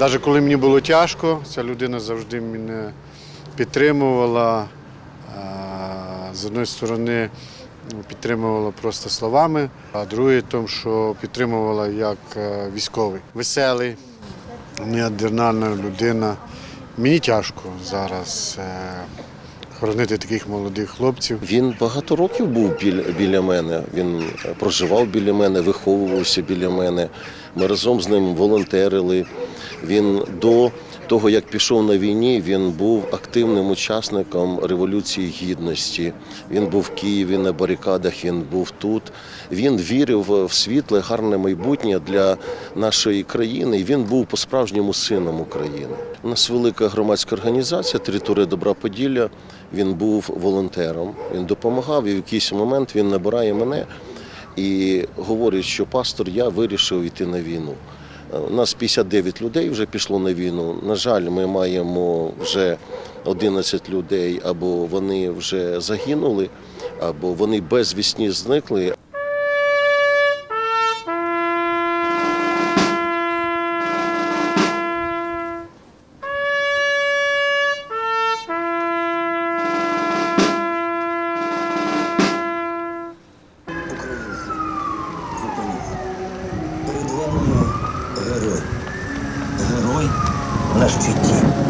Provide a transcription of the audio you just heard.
Навіть коли мені було тяжко, ця людина завжди мене підтримувала. З одної сторони підтримувала просто словами, а друге тому, що підтримувала як е, військовий. Веселий, неординарна людина. Мені тяжко зараз е, хоронити таких молодих хлопців. Він багато років був біля, мене. Він проживав біля мене, виховувався біля мене. Ми разом з ним волонтерили. Він до того, як пішов на війні, він був активним учасником Революції Гідності. Він був в Києві на барикадах, він був тут. Він вірив в світле, гарне майбутнє для нашої країни. Він був по-справжньому сином України. У нас велика громадська організація Територія Добра Поділля. Він був волонтером, він допомагав, і в якийсь момент він набирає мене і говорить, що пастор, я вирішив йти на війну. У нас 59 людей вже пішло на війну. На жаль, ми маємо вже 11 людей, або вони вже загинули, або вони безвісні зникли. Герой. Герой на щиті.